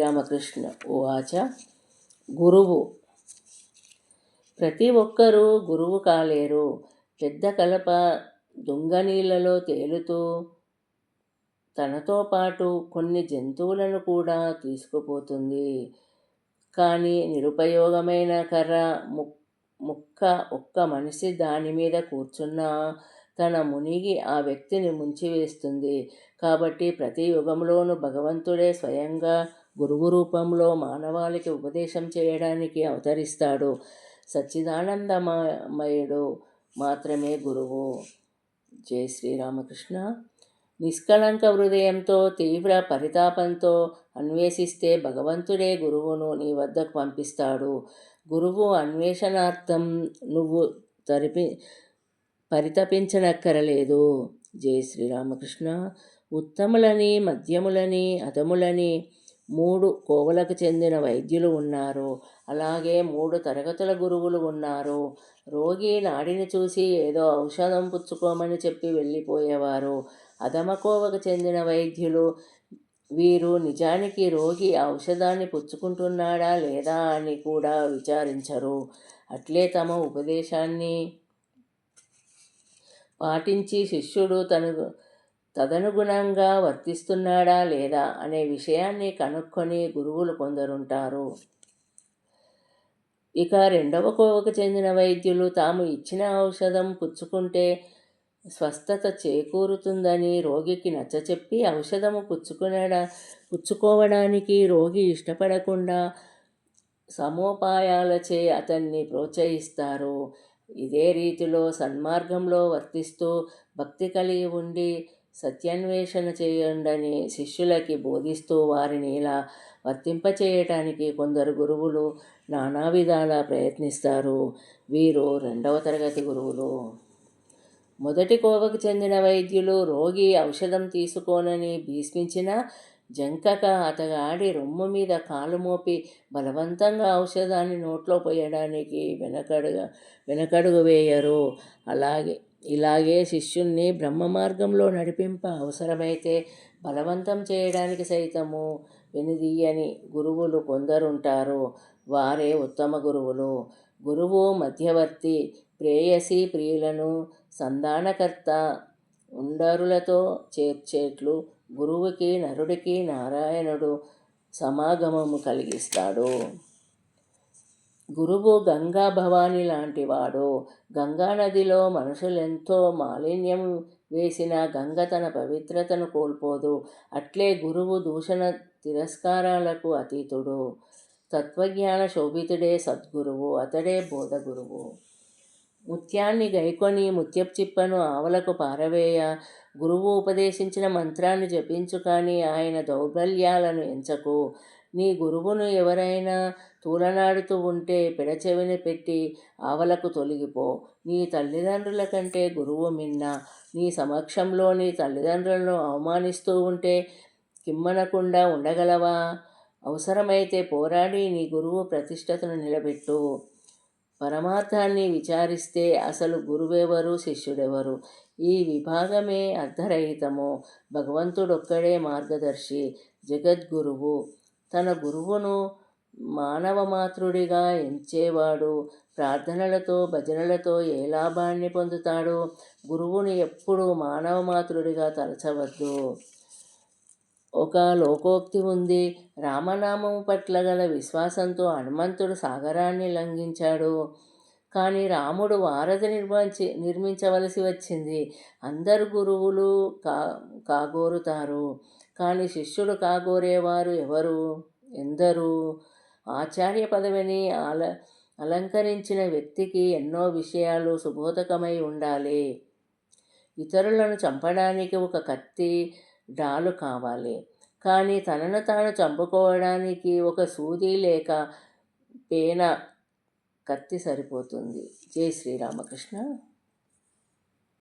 రామకృష్ణ ఉవాచ గురువు. ప్రతి ఒక్కరూ గురువు కాలేరు. పెద్ద కలప దుంగనీళ్ళలో తేలుతూ తనతో పాటు కొన్ని జంతువులను కూడా తీసుకుపోతుంది. కానీ నిరుపయోగమైన కర్ర ముక్క ఒక్క మనిషి దాని మీద కూర్చున్నా తన మునిగి ఆ వ్యక్తిని ముంచివేస్తుంది. కాబట్టి ప్రతి యుగంలోనూ భగవంతుడే స్వయంగా గురువు రూపంలో మానవాళికి ఉపదేశం చేయడానికి అవతరిస్తాడు. సచ్చిదానందమయుడు మాత్రమే గురువు. జై శ్రీరామకృష్ణ. నిష్కళంక హృదయంతో తీవ్ర పరితాపంతో అన్వేషిస్తే భగవంతుడే గురువును నీ వద్దకు పంపిస్తాడు. గురువు అన్వేషణార్థం నువ్వు తరిపి పరితపించనక్కరలేదు. జై శ్రీరామకృష్ణ. ఉత్తములని మధ్యములని అధములని మూడు కోవలకు చెందిన వైద్యులు ఉన్నారు. అలాగే మూడు తరగతుల గురువులు ఉన్నారు. రోగి నాడిని చూసి ఏదో ఔషధం పుచ్చుకోమని చెప్పి వెళ్ళిపోయేవారు. అదమకోవకు చెందిన వైద్యులు వీరు నిజానికి రోగి ఔషధాన్ని పుచ్చుకుంటున్నాడా లేదా అని కూడా విచారించరు. అట్లే తమ ఉపదేశాన్ని పాటించి శిష్యుడు తను తదనుగుణంగా వర్తిస్తున్నాడా లేదా అనే విషయాన్ని కనుక్కొని గురువులు కొందరుంటారు. ఇక రెండవ కోవకు చెందిన వైద్యులు తాము ఇచ్చిన ఔషధం పుచ్చుకుంటే స్వస్థత చేకూరుతుందని రోగికి నచ్చచెప్పి ఔషధము పుచ్చుకునడా పుచ్చుకోవడానికి రోగి ఇష్టపడకుండా సమోపాయాలచే అతన్ని ప్రోత్సహిస్తారు. ఇదే రీతిలో సన్మార్గంలో వర్తిస్తూ భక్తి కలిగి ఉండి సత్యాన్వేషణ చేయండని శిష్యులకి బోధిస్తూ వారిని ఇలా వర్తింపచేయటానికి కొందరు గురువులు నానా విధాల ప్రయత్నిస్తారు. వీరు రెండవ తరగతి గురువులు. మొదటి కోవకు చెందిన వైద్యులు రోగి ఔషధం తీసుకోనని భీష్మించిన జంకక అతగాడి రొమ్ము మీద కాలు మోపి బలవంతంగా ఔషధాన్ని నోట్లో పోయడానికి వెనకడుగ వెనకడుగు వేయరు. అలాగే ఇలాగే శిష్యుణ్ణి బ్రహ్మ మార్గంలో నడిపింప అవసరమైతే బలవంతం చేయడానికి సైతము వెనుదీయని గురువులు కొందరుంటారు. వారే ఉత్తమ గురువులు. గురువు మధ్యవర్తి ప్రేయసి ప్రియులను సంధానకర్త ఉండరులతో చేర్చేట్లు గురువుకి నరుడికి నారాయణుడు సమాగమము కలిగిస్తాడు. గురువు గంగా భవాని లాంటివాడు గంగా నదిలో మనుషులెంతో మాలిన్యం వేసిన గంగ తన పవిత్రతను కోల్పోదు. అట్లే గురువు దూషణ తిరస్కారాలకు అతీతుడు. తత్వజ్ఞాన శోభితుడే సద్గురువు అతడే బోధ గురువు. ముత్యాన్ని గైకొని ముత్యపు చిప్పను ఆవలకు పారవేయ గురువు ఉపదేశించిన మంత్రాన్ని జపించు కానీ ఆయన దౌర్బల్యాలను ఎంచకు. నీ గురువును ఎవరైనా తూలనాడుతూ ఉంటే పిడచెవిని పెట్టి ఆవలకు తొలగిపో. నీ తల్లిదండ్రుల కంటే గురువు మిన్న నీ సమక్షంలో నీ తల్లిదండ్రులను అవమానిస్తూ ఉంటే కిమ్మనకుండా ఉండగలవా? అవసరమైతే పోరాడి నీ గురువు ప్రతిష్టతను నిలబెట్టు. పరమార్థాన్ని విచారిస్తే అసలు గురువెవరు శిష్యుడెవరు? ఈ విభాగమే అర్ధరహితము. భగవంతుడొక్కడే మార్గదర్శి జగద్గురువు. తన గురువును మానవమాతృడిగా ఎంచేవాడు. ప్రార్థనలతో భజనలతో ఏ లాభాన్ని పొందుతాడు? గురువుని ఎప్పుడు మానవమాతృడిగా తలచవద్దు. ఒక లోకోక్తి ఉంది. రామనామం పట్ల గల విశ్వాసంతో హనుమంతుడు సాగరాన్ని లంఘించాడు. కానీ రాముడు వారధి నిర్మించి నిర్మించవలసి వచ్చింది. అందరు గురువులు కా కాగోరుతారు. కానీ శిష్యుడు కాగోరేవారు ఎవరు? ఎందరు? ఆచార్య పదవిని అల అలంకరించిన వ్యక్తికి ఎన్నో విషయాలు సుబోధకమై ఉండాలి. ఇతరులను చంపడానికి ఒక కత్తి డాలు కావాలి. కానీ తనను తాను చంపుకోవడానికి ఒక సూది లేక పేన కత్తి సరిపోతుంది. జై శ్రీరామకృష్ణ.